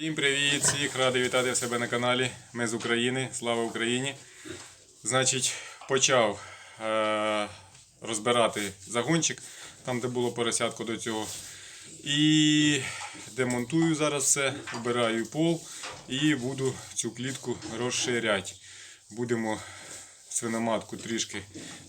Всім привіт! Всіх радий вітати в себе на каналі. Ми з України. Слава Україні! Значить, почав е- розбирати загончик, там де було поросятко до цього. І демонтую зараз все, вбираю пол і буду цю клітку розширяти. Будемо свиноматку трішки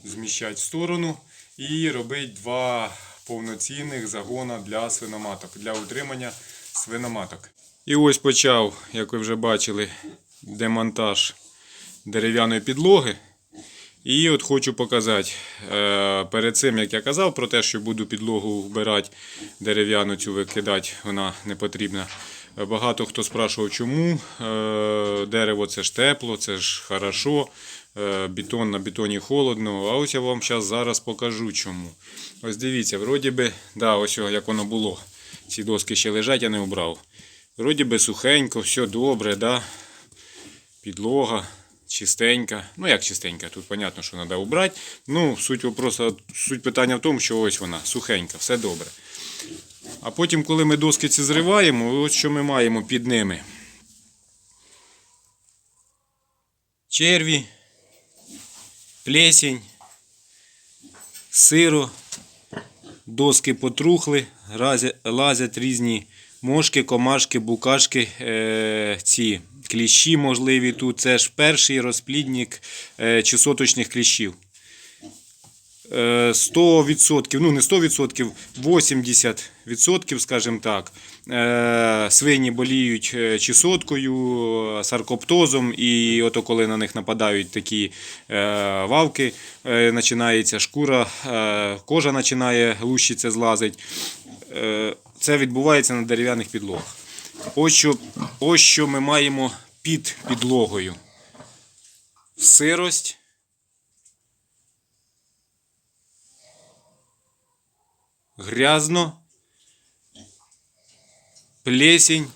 зміщати в сторону і робити два повноцінних загона для свиноматок, для утримання свиноматок. І ось почав, як ви вже бачили, демонтаж дерев'яної підлоги. І от хочу показати, е, перед цим, як я казав, про те, що буду підлогу вбирати, дерев'яну цю викидати, вона не потрібна. Е, Багато хто спрашував, чому Е, дерево це ж тепло, це ж хорошо, бетон на бетоні холодно. А ось я вам зараз зараз покажу чому. Ось дивіться, вроді би, да, ось як воно було. Ці доски ще лежать, я не обрав. Вроді би сухенько, все добре, да? підлога чистенька. Ну як чистенька, тут понятно, що треба убрати. Ну, суть вопроса, суть питання в тому, що ось вона сухенька, все добре. А потім, коли ми доски ці зриваємо, ось що ми маємо під ними. Черві, плесень, сиро, доски потрухли, лазять різні мошки, комашки, букашки, е, ці кліщі можливі тут. Це ж перший розплідник е, чесоточних кліщів. Е, 100%, ну не 100%, 80%, скажімо так, е, свині боліють е, чесоткою, саркоптозом, і ото коли на них нападають такі е, вавки, е, починається шкура, е, кожа починає лущиться, злазить. Це відбувається на дерев'яних підлогах. Ось що, ось що ми маємо під підлогою. Сирость. грязно, плесень.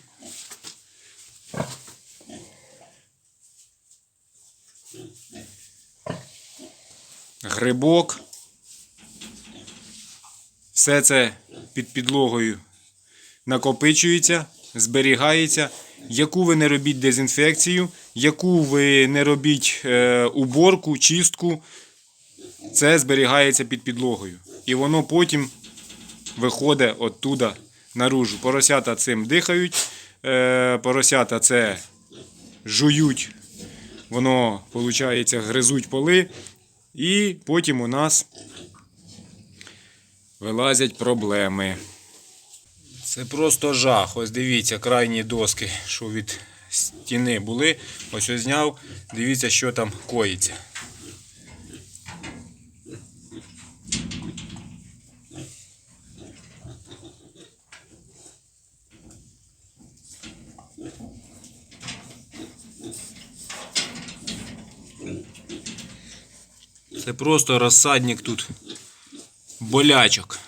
Грибок. Все це під підлогою накопичується, зберігається. Яку ви не робіть дезінфекцію, яку ви не робіть е, уборку, чистку, це зберігається під підлогою. І воно потім виходить оттуда наружу. Поросята цим дихають, е, поросята це жують, воно, виходить, гризуть поли, і потім у нас вилазять проблеми. Це просто жах. Ось дивіться, крайні доски, що від стіни були. Ось ось зняв. Дивіться, що там коїться. Це просто розсадник тут болячок.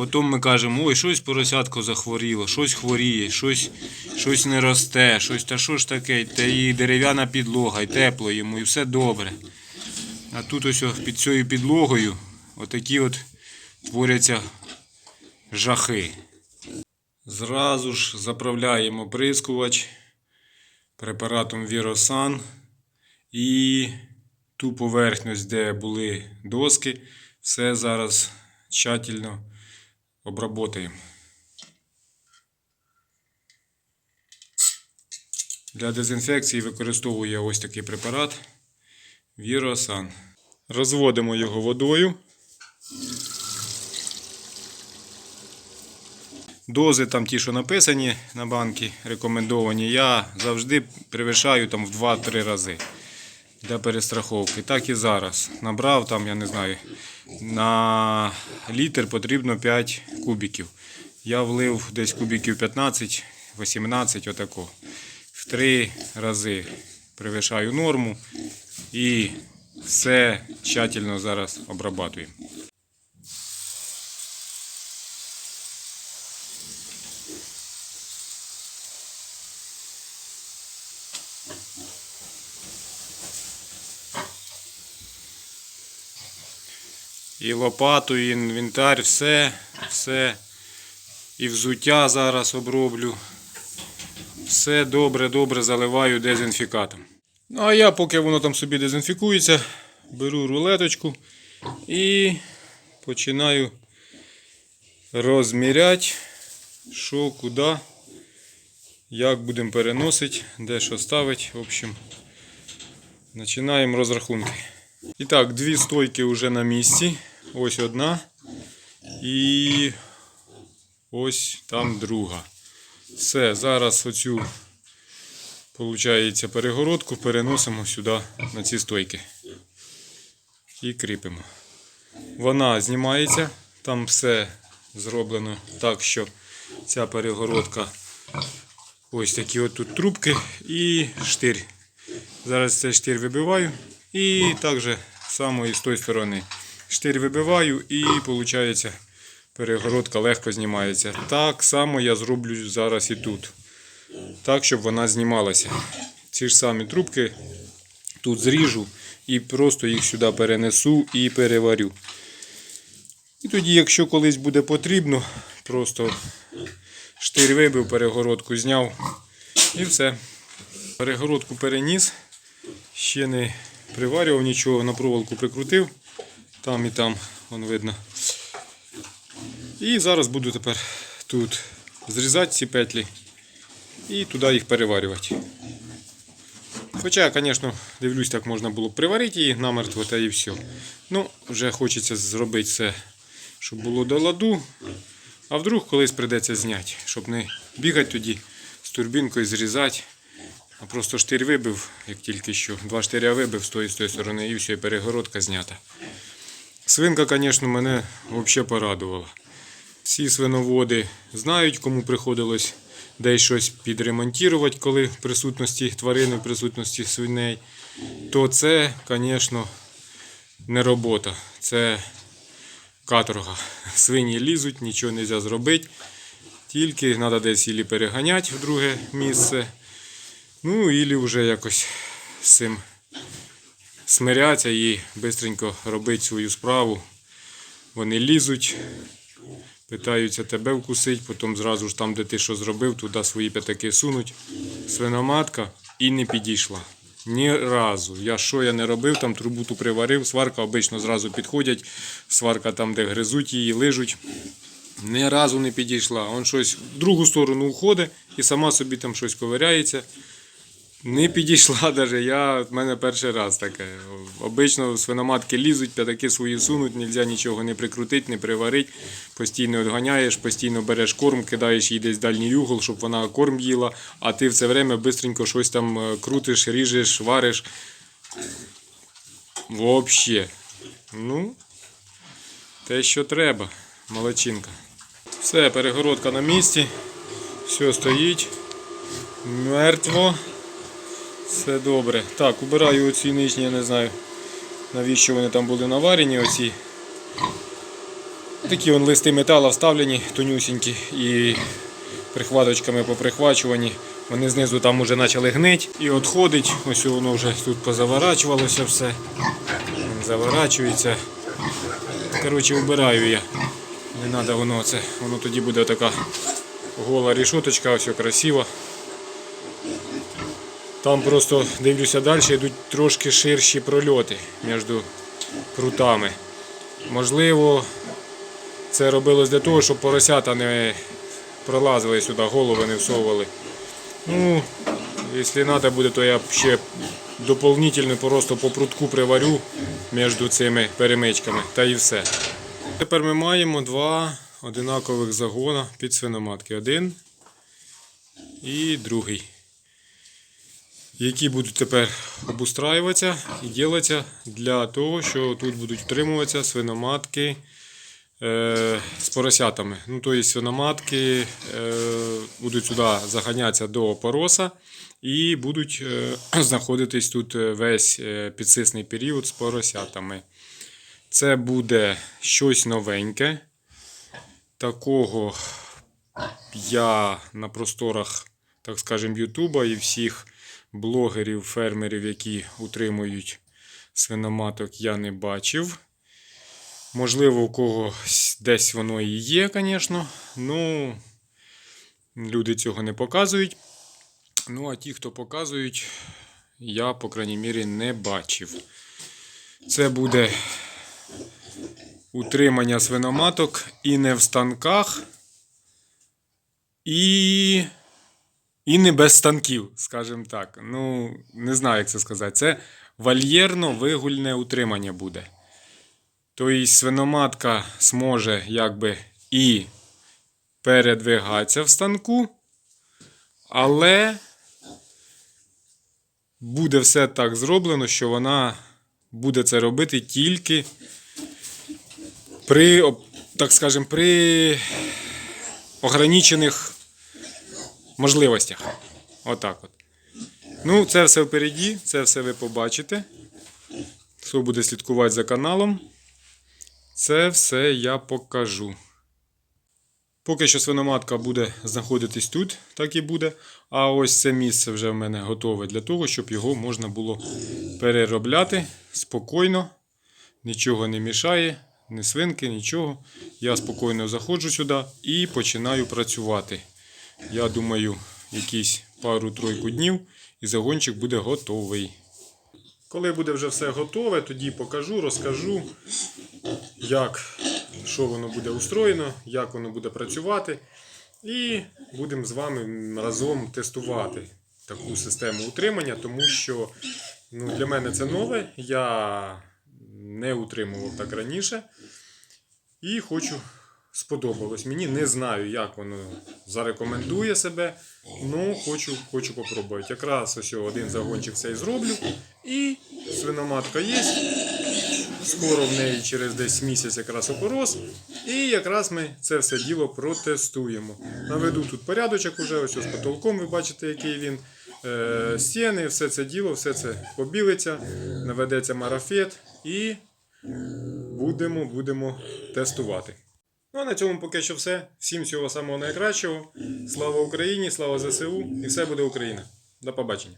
Потім ми кажемо, ой, щось поросятко захворіло, щось хворіє, щось, щось не росте, щось та що ж таке, та і дерев'яна підлога, і тепло йому, і все добре. А тут ось під цією підлогою отакі от творяться жахи. Зразу ж заправляємо прискувач препаратом Віросан і ту поверхність, де були доски, все зараз тщательно обработаємо. Для дезінфекції використовую я ось такий препарат Віросан. Розводимо його водою. Дози там ті, що написані на банки, рекомендовані, я завжди перевищаю там в 2-3 рази для перестраховки. Так і зараз. Набрав там, я не знаю, на літр потрібно 5 кубиків. Я влив десь кубиків 15-18, отако. В три рази превишаю норму і все тщательно зараз обрабатуємо. І лопату, і інвентар, все, все. І взуття зараз оброблю. все добре-добре заливаю дезінфікатом. Ну а я, поки воно там собі дезінфікується, беру рулеточку і починаю розміряти, що, куди, як будемо переносити, де що ставити. В общем, починаємо розрахунки. І так, дві стойки вже на місці. Ось одна. І ось там друга. Все, зараз оцю, виходить, перегородку переносимо сюди на ці стойки. І кріпимо. Вона знімається, там все зроблено так, що ця перегородка ось такі от трубки і штир. Зараз цей штир вибиваю і так же само і з тої сторони. Штир вибиваю і виходить перегородка легко знімається. Так само я зроблю зараз і тут. Так, щоб вона знімалася. Ці ж самі трубки тут зріжу і просто їх сюди перенесу і переварю. І тоді, якщо колись буде потрібно, просто штир вибив, перегородку зняв і все. Перегородку переніс, ще не приварював нічого, на проволоку прикрутив. Там і там, вон видно. І зараз буду тепер тут зрізати ці петлі і туди їх переварювати. Хоча, звісно, дивлюсь, так можна було б приварити її намертво та і все. Ну, вже хочеться зробити все, щоб було до ладу. А вдруг колись прийдеться зняти, щоб не бігати тоді з турбінкою зрізати. А просто штир вибив, як тільки що. Два штиря вибив з тої з тої сторони і все, і перегородка знята. Свинка, звісно, мене взагалі порадувала. Всі свиноводи знають, кому приходилось десь щось підремонтувати, коли в присутності тварини, в присутності свиней. То це, звісно, не робота. Це каторга. Свині лізуть, нічого не можна зробити. Тільки треба десь ілі переганяти в друге місце. Ну, ілі вже якось з цим смиряться і швидко робити свою справу. Вони лізуть, питаються тебе вкусити, потім зразу ж там, де ти що зробив, туди свої п'ятаки сунуть. Свиноматка і не підійшла. Ні разу. Я що я не робив, там трубу ту приварив, сварка обично зразу підходять, сварка там, де гризуть її, лижуть. Ні разу не підійшла. Он щось в другу сторону уходить і сама собі там щось ковиряється. Не підійшла навіть. Я, в мене перший раз таке. Обично свиноматки лізуть, п'ятаки свої сунуть, нельзя нічого не прикрутити, не приварити. Постійно відганяєш, постійно береш корм, кидаєш їй десь в дальній угол, щоб вона корм їла, а ти в це время швидко щось там е, крутиш, ріжеш, вариш. Вообще. Ну, те, що треба. Молодчинка. Все, перегородка на місці. Все стоїть. Мертво. Все добре. Так, убираю оці нижні, я не знаю, навіщо вони там були наварені. Оці. Такі вон листи металу вставлені, тонюсінькі і прихваточками поприхвачувані. Вони знизу там вже почали гнити і відходить. Ось воно вже тут позаворачувалося все. Заворачується. Коротше, вбираю я. Не треба воно це. Воно тоді буде така гола рішоточка, ось красиво. Там просто дивлюся далі, йдуть трошки ширші прольоти між прутами. Можливо, це робилось для того, щоб поросята не пролазили сюди, голови не всовували. Ну, якщо треба буде, то я ще доповнительно просто по прутку приварю між цими перемичками та і все. Тепер ми маємо два одинакових загона під свиноматки. Один і другий які будуть тепер обустраюватися і робитися для того, що тут будуть втримуватися свиноматки е, з поросятами. Ну, тобто свиноматки е, будуть сюди заганятися до опороса і будуть е, знаходитись тут весь підсисний період з поросятами. Це буде щось новеньке. Такого я на просторах, так скажемо, Ютуба і всіх блогерів, фермерів, які утримують свиноматок, я не бачив. Можливо, у когось десь воно і є, звісно. Ну, люди цього не показують. Ну, а ті, хто показують, я, по крайній мірі, не бачив. Це буде утримання свиноматок і не в станках, і, і не без станків, скажімо так. Ну, не знаю, як це сказати. Це вольєрно вигульне утримання буде. Тобто свиноматка зможе якби і передвигатися в станку, але буде все так зроблено, що вона буде це робити тільки при, так скажем, при ограничених можливостях. Отак от. Ну, це все впереді, це все ви побачите. Хто буде слідкувати за каналом, це все я покажу. Поки що свиноматка буде знаходитись тут, так і буде. А ось це місце вже в мене готове для того, щоб його можна було переробляти спокійно. Нічого не мішає, ні свинки, нічого. Я спокійно заходжу сюди і починаю працювати. Я думаю, якісь пару-тройку днів і загончик буде готовий. Коли буде вже все готове, тоді покажу, розкажу, як, що воно буде устроєно, як воно буде працювати. І будемо з вами разом тестувати таку систему утримання, тому що ну, для мене це нове. Я не утримував так раніше. І хочу сподобалось. Мені не знаю, як воно зарекомендує себе. Ну, хочу, хочу попробувати. Якраз ось один загончик цей зроблю. І свиноматка є. Скоро в неї через десь місяць якраз опорос. І якраз ми це все діло протестуємо. Наведу тут порядочок уже, ось з потолком ви бачите, який він. Е, стіни, все це діло, все це побілиться, наведеться марафет і будемо, будемо тестувати. Ну а на цьому поки що все. Всім всього самого найкращого. Слава Україні, слава ЗСУ і все буде Україна. До побачення.